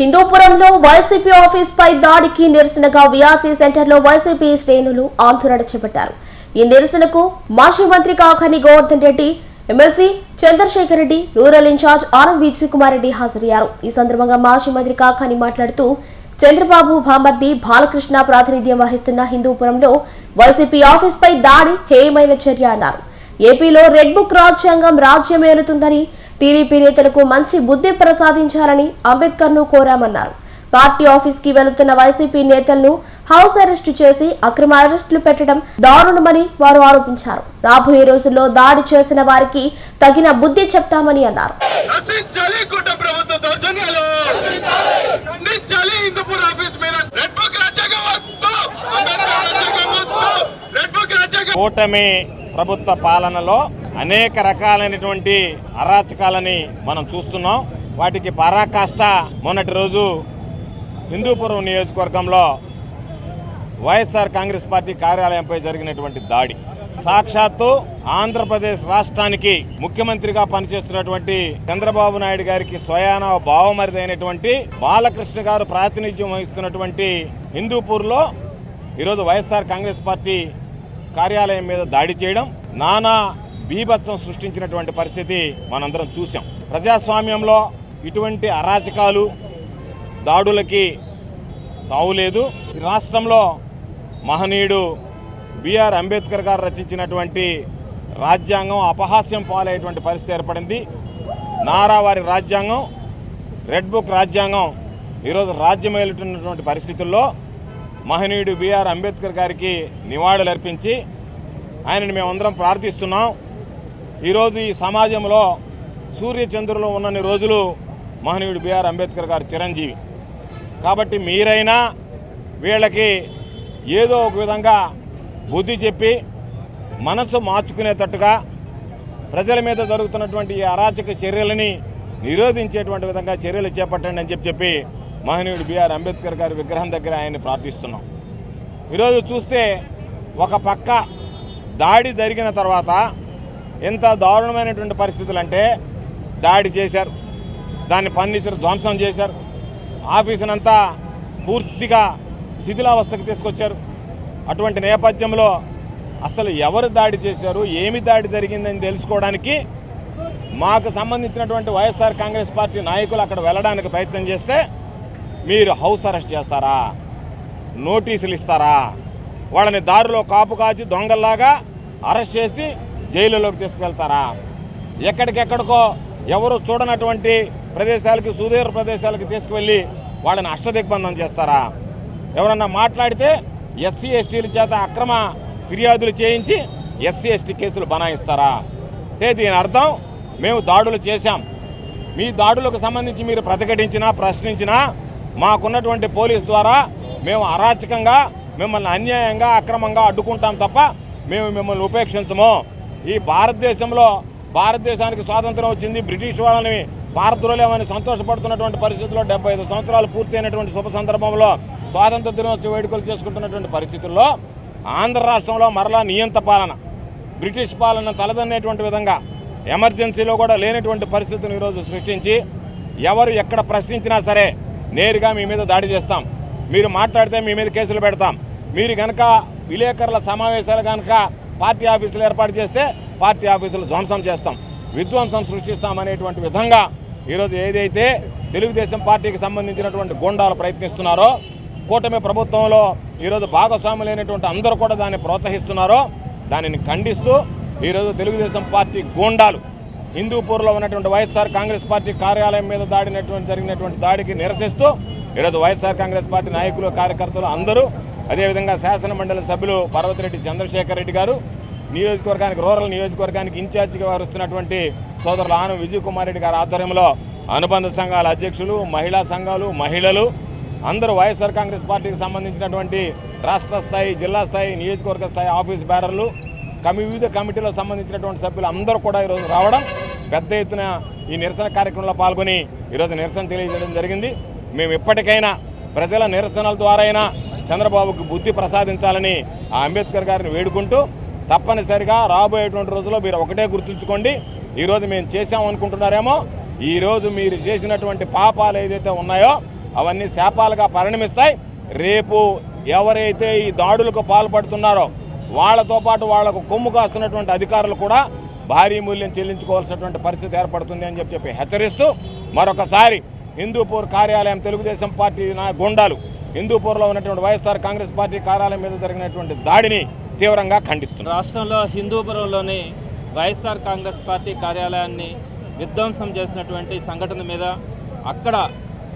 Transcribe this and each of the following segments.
హిందూపురంలో YCP office పై దాడికి నిరసనగా VRC సెంటర్లో వైసీపీ శ్రేణులు ఆందోళన చేపట్టారు. ఈ నిరసనకు మాజీ మంత్రి Kakani Govardhan Reddy MLC Chandrasekhar Reddy rural incharge Anand Vijay Kumar Reddy హాజరయ్యారు. ఈ సందర్భంగా మాజీ మంత్రి కాకాని మాట్లాడుతూ చంద్రబాబు భామర్ది బాలకృష్ణ ప్రాతినిధ్యం వహిస్తున్న హిందూపురంలో వైసీపీ ఆఫీస్ పై దాడి హేయమైన చర్య అన్నారు. ఏపీలో రెడ్ బుక్ రాజ్యాంగం రాజ్యమేలుతుందని టీడీపీ నేతలకు మంచి బుద్ధి ప్రసాదించాలని అంబేద్కర్ను కోరామన్నారు. పార్టీ ఆఫీస్కి వెళుతున్న వైసీపీ నేతలను హౌస్ అరెస్టు చేసి అక్రమ అరెస్టులు పెట్టడం దారుణమని వారు ఆరోపించారు. రాబోయే రోజుల్లో దాడి చేసిన వారికి తగిన బుద్ధి చెప్తామని అన్నారు. కూటమి ప్రభుత్వ పాలనలో అనేక రకాలైనటువంటి అరాచకాలని మనం చూస్తున్నాం. వాటికి పరాకాష్ట మొన్నటి రోజు హిందూపురం నియోజకవర్గంలో వైఎస్ఆర్ కాంగ్రెస్ పార్టీ కార్యాలయంపై జరిగినటువంటి దాడి. సాక్షాత్తు ఆంధ్రప్రదేశ్ రాష్ట్రానికి ముఖ్యమంత్రిగా పనిచేస్తున్నటువంటి చంద్రబాబు నాయుడు గారికి స్వయాన భావమరిదైనటువంటి బాలకృష్ణ గారు ప్రాతినిధ్యం వహిస్తున్నటువంటి హిందూపూర్లో ఈరోజు వైఎస్ఆర్ కాంగ్రెస్ పార్టీ కార్యాలయం మీద దాడి చేయడం. నానా బీభత్సం సృష్టించినటువంటి పరిస్థితి మనందరం చూసాం ప్రజాస్వామ్యంలో ఇటువంటి అరాచకాలు దాడులకి తావులేదు ఈ రాష్ట్రంలో మహనీయుడు బిఆర్ అంబేద్కర్ గారు రచించినటువంటి రాజ్యాంగం అపహాస్యం పాలయ్యేటువంటి పరిస్థితి ఏర్పడింది. నారావారి రాజ్యాంగం రెడ్ బుక్ రాజ్యాంగం ఈరోజు రాజ్యమేలుతున్నటువంటి పరిస్థితుల్లో మహనీయుడు బిఆర్ అంబేద్కర్ గారికి నివాళులు అర్పించి ఆయనని మేమందరం ప్రార్థిస్తున్నాం. ఈరోజు ఈ సమాజంలో సూర్యచంద్రులు ఉన్నన్ని రోజులు మహనీయుడు బిఆర్ అంబేద్కర్ గారు చిరంజీవి. కాబట్టి మీరైనా వీళ్ళకి ఏదో ఒక విధంగా బుద్ధి చెప్పి మనసు మార్చుకునేటట్టుగా ప్రజల మీద జరుగుతున్నటువంటి ఈ అరాచక చర్యలని నిరోధించేటువంటి విధంగా చర్యలు చేపట్టండి అని చెప్పి చెప్పి మహనీయుడు బిఆర్ అంబేద్కర్ గారి విగ్రహం దగ్గర ఆయన్ని ప్రార్థిస్తున్నాం. ఈరోజు చూస్తే ఒక పక్క దాడి జరిగిన తర్వాత ఎంత దారుణమైనటువంటి పరిస్థితులు అంటే దాడి చేశారు. దాన్ని ఫర్నిచర్ ధ్వంసం చేశారు. ఆఫీసునంతా పూర్తిగా శిథిలావస్థకు తీసుకొచ్చారు. అటువంటి నేపథ్యంలో అసలు ఎవరు దాడి చేశారు? ఏమి దాడి జరిగిందని తెలుసుకోవడానికి మాకు సంబంధించినటువంటి వైఎస్ఆర్ కాంగ్రెస్ పార్టీ నాయకులు అక్కడ వెళ్ళడానికి ప్రయత్నం చేస్తే మీరు హౌస్ అరెస్ట్ చేస్తారా? నోటీసులు ఇస్తారా? వాళ్ళని దారిలో కాపు కాచి దొంగల్లాగా అరెస్ట్ చేసి జైలులోకి తీసుకువెళ్తారా? ఎక్కడికెక్కడికో ఎవరు చూడనటువంటి ప్రదేశాలకి సుదూర ప్రదేశాలకి తీసుకువెళ్ళి వాళ్ళని అష్టదిగ్బంధం చేస్తారా? ఎవరన్నా మాట్లాడితే ఎస్సీ ఎస్టీల చేత అక్రమ ఫిర్యాదులు చేయించి ఎస్సీ ఎస్టీ కేసులు బనాయిస్తారా? అంటే దీని అర్థం మేము దాడులు చేశాం. మీ దాడులకు సంబంధించి మీరు ప్రతిఘటించినా ప్రశ్నించినా మాకున్నటువంటి పోలీస్ ద్వారా మేము అరాచకంగా మిమ్మల్ని అన్యాయంగా అక్రమంగా అడ్డుకుంటాం తప్ప మేము మిమ్మల్ని ఉపేక్షించము. ఈ భారతదేశంలో భారతదేశానికి స్వాతంత్రం వచ్చింది. బ్రిటిష్ వాళ్ళని పారద్రోలేమని సంతోషపడుతున్నటువంటి పరిస్థితుల్లో డెబ్బై ఐదు సంవత్సరాలు పూర్తయినటువంటి శుభ సందర్భంలో స్వాతంత్ర దినోత్సవ వేడుకలు చేసుకుంటున్నటువంటి పరిస్థితుల్లో ఆంధ్ర రాష్ట్రంలో మరలా నియంత పాలన బ్రిటిష్ పాలన తలదన్నేటువంటి విధంగా ఎమర్జెన్సీలో కూడా లేనటువంటి పరిస్థితిని ఈరోజు సృష్టించి ఎవరు ఎక్కడ ప్రశ్నించినా సరే నేరుగా మీ మీద దాడి చేస్తాం. మీరు మాట్లాడితే మీ మీద కేసులు పెడతాం. మీరు కనుక విలేకరుల సమావేశాలు కనుక పార్టీ ఆఫీసులు ఏర్పాటు చేస్తే పార్టీ ఆఫీసులు ధ్వంసం చేస్తాం విధ్వంసం సృష్టిస్తాం అనేటువంటి విధంగా ఈరోజు ఏదైతే తెలుగుదేశం పార్టీకి సంబంధించినటువంటి గూండాలు ప్రయత్నిస్తున్నారో కూటమి ప్రభుత్వంలో ఈరోజు భాగస్వాములైనటువంటి అందరూ కూడా దాన్ని ప్రోత్సహిస్తున్నారో దానిని ఖండిస్తూ ఈరోజు తెలుగుదేశం పార్టీ గూండాలు హిందూపూర్లో ఉన్నటువంటి వైఎస్ఆర్ కాంగ్రెస్ పార్టీ కార్యాలయం మీద దాడినటువంటి జరిగినటువంటి దాడికి నిరసిస్తూ ఈరోజు వైఎస్ఆర్ కాంగ్రెస్ పార్టీ నాయకులు కార్యకర్తలు అందరూ అదేవిధంగా శాసనమండలి సభ్యులు పర్వతిరెడ్డి చంద్రశేఖర్ రెడ్డి గారు నియోజకవర్గానికి రూరల్ నియోజకవర్గానికి ఇన్ఛార్జిగా వారుస్తున్నటువంటి సోదరులు ఆనం విజయ్ కుమార్ రెడ్డి గారి ఆధ్వర్యంలో అనుబంధ సంఘాల అధ్యక్షులు మహిళా సంఘాలు మహిళలు అందరూ వైఎస్ఆర్ కాంగ్రెస్ పార్టీకి సంబంధించినటువంటి రాష్ట్ర స్థాయి జిల్లా స్థాయి నియోజకవర్గ స్థాయి ఆఫీస్ బ్యారర్లు కమి వివిధ కమిటీలకు సంబంధించినటువంటి సభ్యులు అందరూ కూడా ఈరోజు రావడం పెద్ద ఎత్తున ఈ నిరసన కార్యక్రమంలో పాల్గొని ఈరోజు నిరసన తెలియజేయడం జరిగింది. మేము ఇప్పటికైనా ప్రజల నిరసనల ద్వారా అయినా చంద్రబాబుకు బుద్ధి ప్రసాదించాలని ఆ అంబేద్కర్ గారిని వేడుకుంటూ తప్పనిసరిగా రాబోయేటువంటి రోజుల్లో మీరు ఒకటే గుర్తుంచుకోండి ఈరోజు మేము చేసాం అనుకుంటున్నారేమో ఈరోజు మీరు చేసినటువంటి పాపాలు ఏదైతే ఉన్నాయో అవన్నీ శాపాలుగా పరిణమిస్తాయి. రేపు ఎవరైతే ఈ దాడులకు పాల్పడుతున్నారో వాళ్ళతో పాటు వాళ్ళకు కొమ్ము కాస్తున్నటువంటి అధికారులు కూడా భారీ మూల్యం చెల్లించుకోవాల్సినటువంటి పరిస్థితి ఏర్పడుతుంది అని చెప్పి చెప్పి హెచ్చరిస్తూ మరొకసారి హిందూపూర్ కార్యాలయం తెలుగుదేశం పార్టీ నా- గుండాలు. హిందూపూర్లో ఉన్నటువంటి వైఎస్ఆర్ కాంగ్రెస్ పార్టీ కార్యాలయం మీద జరిగినటువంటి దాడిని తీవ్రంగా ఖండిస్తుంది రాష్ట్రంలో హిందూపురంలోని వైఎస్ఆర్ కాంగ్రెస్ పార్టీ కార్యాలయాన్ని విధ్వంసం చేసినటువంటి సంఘటన మీద అక్కడ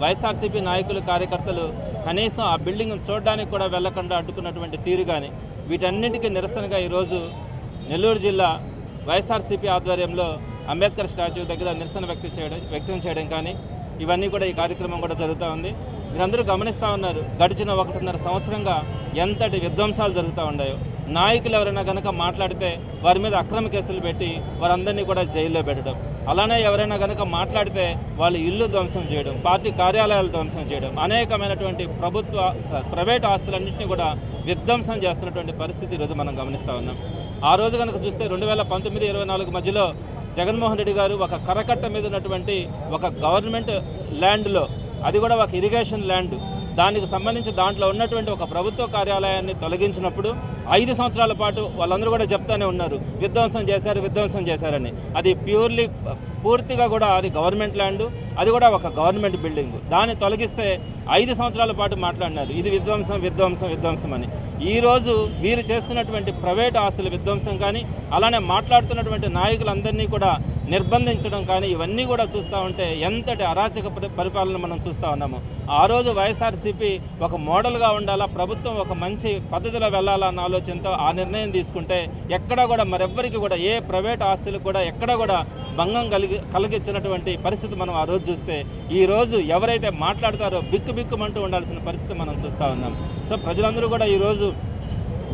వైఎస్ఆర్సీపీ నాయకులు కార్యకర్తలు కనీసం ఆ బిల్డింగ్ చూడడానికి కూడా వెళ్ళకుండా అడ్డుకున్నటువంటి తీరు కానీ వీటన్నిటికీ నిరసనగా ఈరోజు నెల్లూరు జిల్లా వైఎస్ఆర్సీపీ ఆధ్వర్యంలో అంబేద్కర్ స్టాచ్యూ దగ్గర నిరసన వ్యక్తం చేయడం వ్యక్తం చేయడం కానీ ఇవన్నీ కూడా ఈ కార్యక్రమం కూడా జరుగుతూ ఉంది. మీరందరూ గమనిస్తూ ఉన్నారు గడిచిన ఒకటిన్నర సంవత్సరంగా ఎంతటి విధ్వంసాలు జరుగుతూ ఉన్నాయో నాయకులు ఎవరైనా కనుక మాట్లాడితే వారి మీద అక్రమ కేసులు పెట్టి వారందరినీ కూడా జైల్లో పెట్టడం. అలానే ఎవరైనా కనుక మాట్లాడితే వాళ్ళు ఇల్లు ధ్వంసం చేయడం పార్టీ కార్యాలయాలు ధ్వంసం చేయడం అనేకమైనటువంటి ప్రభుత్వ ప్రైవేట్ ఆస్తులన్నింటినీ కూడా విధ్వంసం చేస్తున్నటువంటి పరిస్థితి ఈరోజు మనం గమనిస్తూ ఉన్నాం. ఆ రోజు కనుక చూస్తే రెండు వేల పంతొమ్మిది ఇరవై నాలుగు మధ్యలో జగన్మోహన్ రెడ్డి గారు ఒక కరకట్ట మీద ఉన్నటువంటి ఒక గవర్నమెంట్ ల్యాండ్లో అది కూడా ఒక ఇరిగేషన్ ల్యాండ్. దానికి సంబంధించి దాంట్లో ఉన్నటువంటి ఒక ప్రభుత్వ కార్యాలయాన్ని తొలగించినప్పుడు ఐదు సంవత్సరాల పాటు వాళ్ళందరూ కూడా చెప్తానే ఉన్నారు విధ్వంసం చేశారు విధ్వంసం చేశారని. అది ప్యూర్లీ పూర్తిగా కూడా అది గవర్నమెంట్ ల్యాండ్ అది కూడా ఒక గవర్నమెంట్ బిల్డింగ్. దాన్ని తొలగిస్తే ఐదు సంవత్సరాల పాటు మాట్లాడినారు ఇది విధ్వంసం విధ్వంసం విధ్వంసం అని. ఈరోజు వీరు చేస్తున్నటువంటి ప్రైవేట్ ఆస్తుల విధ్వంసం కానీ అలానే మాట్లాడుతున్నటువంటి నాయకులందరినీ కూడా నిర్బంధించడం కానీ ఇవన్నీ కూడా చూస్తూ ఉంటే ఎంతటి అరాచక పరిపాలన మనం చూస్తూ ఉన్నాము. ఆ రోజు వైఎస్ఆర్సీపీ ఒక మోడల్గా ఉండాలా ప్రభుత్వం ఒక మంచి పద్ధతిలో వెళ్ళాలన్న ఆలోచనతో ఆ నిర్ణయం తీసుకుంటే ఎక్కడా కూడా మరెవ్వరికి కూడా ఏ ప్రైవేట్ ఆస్తులకు కూడా ఎక్కడా కూడా భంగం కలిగి కలిగించినటువంటి పరిస్థితి మనం ఆ రోజు చూస్తే ఈరోజు ఎవరైతే మాట్లాడతారో బిక్కు బిక్కుమంటూ ఉండాల్సిన పరిస్థితి మనం చూస్తూ ఉన్నాం. సో ప్రజలందరూ కూడా ఈరోజు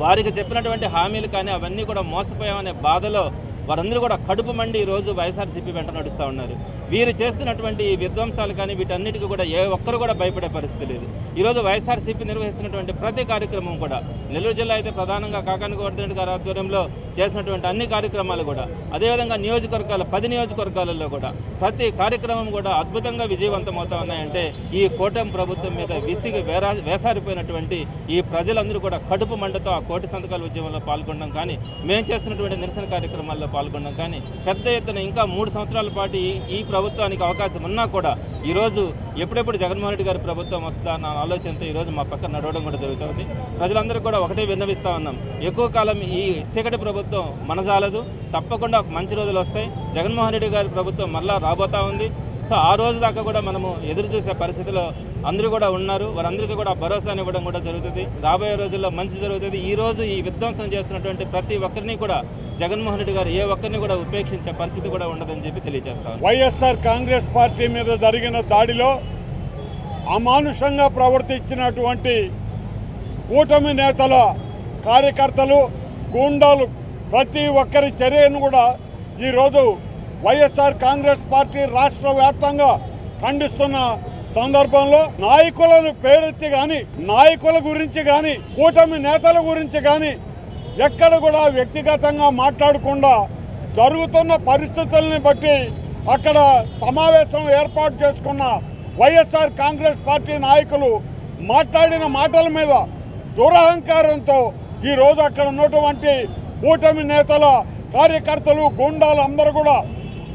వారికి చెప్పినటువంటి హామీలు కానీ అవన్నీ కూడా మోసపోయామనే బాధలో వారందరూ కూడా కడుపు మండి ఈరోజు వైఎస్ఆర్సీపీ వెంట నడుస్తూ ఉన్నారు. వీరు చేస్తున్నటువంటి ఈ విధ్వంసాలు కానీ వీటన్నిటికీ కూడా ఏ ఒక్కరు కూడా భయపడే పరిస్థితి లేదు. ఈరోజు వైఎస్ఆర్సీపీ నిర్వహిస్తున్నటువంటి ప్రతి కార్యక్రమం కూడా నెల్లూరు జిల్లా అయితే ప్రధానంగా కాకాని గోవర్ధన్ గారి ఆధ్వర్యంలో చేసినటువంటి అన్ని కార్యక్రమాలు కూడా అదేవిధంగా నియోజకవర్గాల పది నియోజకవర్గాలలో కూడా ప్రతి కార్యక్రమం కూడా అద్భుతంగా విజయవంతం అవుతా ఉన్నాయంటే ఈ కూటమి ప్రభుత్వం మీద విసిగి వేరా వేసారిపోయినటువంటి ఈ ప్రజలందరూ కూడా కడుపు మండతో ఆ కోటి సంతకాల ఉద్యమంలో పాల్గొనడం కానీ మేము చేస్తున్నటువంటి నిరసన కార్యక్రమాల్లో పాల్గొన్నాం. కానీ పెద్ద ఎత్తున ఇంకా మూడు సంవత్సరాల పాటు ఈ ఈ ప్రభుత్వానికి అవకాశం ఉన్నా కూడా ఈరోజు ఎప్పుడెప్పుడు జగన్మోహన్ రెడ్డి గారి ప్రభుత్వం వస్తుందా అన్న ఆలోచనతో ఈరోజు మా పక్కన నడవడం కూడా జరుగుతుంది. ప్రజలందరూ కూడా ఒకటే విన్నవిస్తూ ఉన్నాం. ఎక్కువ కాలం ఈ చీకటి ప్రభుత్వం మనజాలదు తప్పకుండా ఒక మంచి రోజులు వస్తాయి. జగన్మోహన్ రెడ్డి గారి ప్రభుత్వం మళ్ళా రాబోతా ఉంది. సో ఆ రోజు దాకా కూడా మనము ఎదురు చూసే పరిస్థితిలో అందరూ కూడా ఉన్నారు. వారందరికీ కూడా భరోసాని ఇవ్వడం కూడా జరుగుతుంది. రాబోయే రోజుల్లో మంచి జరుగుతుంది. ఈ రోజు ఈ విధ్వంసం చేస్తున్నటువంటి ప్రతి ఒక్కరిని కూడా జగన్మోహన్ రెడ్డి గారు ఏ ఒక్కరిని కూడా ఉపేక్షించే పరిస్థితి కూడా ఉండదని చెప్పి తెలియజేస్తాం వైఎస్ఆర్ కాంగ్రెస్ పార్టీ మీద జరిగిన దాడిలో అమానుషంగా ప్రవర్తించినటువంటి కూటమి నేతల కార్యకర్తలు గూండాలు ప్రతి ఒక్కరి చర్యను కూడా ఈరోజు వైఎస్ఆర్ కాంగ్రెస్ పార్టీ రాష్ట్ర వ్యాప్తంగా ఖండిస్తున్న సందర్భంలో నాయకులను పేరెత్తి కానీ నాయకుల గురించి కానీ కూటమి నేతల గురించి కానీ ఎక్కడ కూడా వ్యక్తిగతంగా మాట్లాడకుండా జరుగుతున్న పరిస్థితుల్ని బట్టి అక్కడ సమావేశం ఏర్పాటు చేసుకున్న వైఎస్ఆర్ కాంగ్రెస్ పార్టీ నాయకులు మాట్లాడిన మాటల మీద దురహంకారంతో ఈరోజు అక్కడ ఉన్నటువంటి కూటమి నేతల కార్యకర్తలు గుండాలు అందరూ కూడా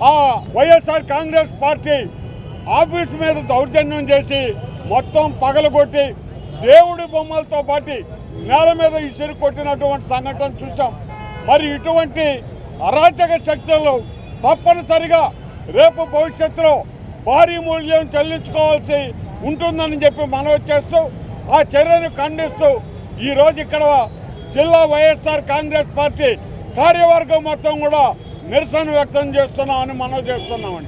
ఆ వైఎస్ఆర్ కాంగ్రెస్ పార్టీ ఆఫీస్ మీద దౌర్జన్యం చేసి మొత్తం పగలగొట్టి దేవుడి బొమ్మలతో పాటు నేల మీద ఇసురు కొట్టినటువంటి సంఘటన చూసాం మరి ఇటువంటి అరాచక శక్తులు తప్పనిసరిగా రేపు భవిష్యత్తులో భారీ మూల్యం చెల్లించుకోవాల్సి ఉంటుందని చెప్పి మనవి చేస్తూ ఆ చర్యను ఖండిస్తూ ఈరోజు ఇక్కడ జిల్లా వైఎస్ఆర్ కాంగ్రెస్ పార్టీ కార్యవర్గం మొత్తం కూడా నిరసన వ్యక్తం చేస్తున్నామని మనం చేస్తున్నామండి.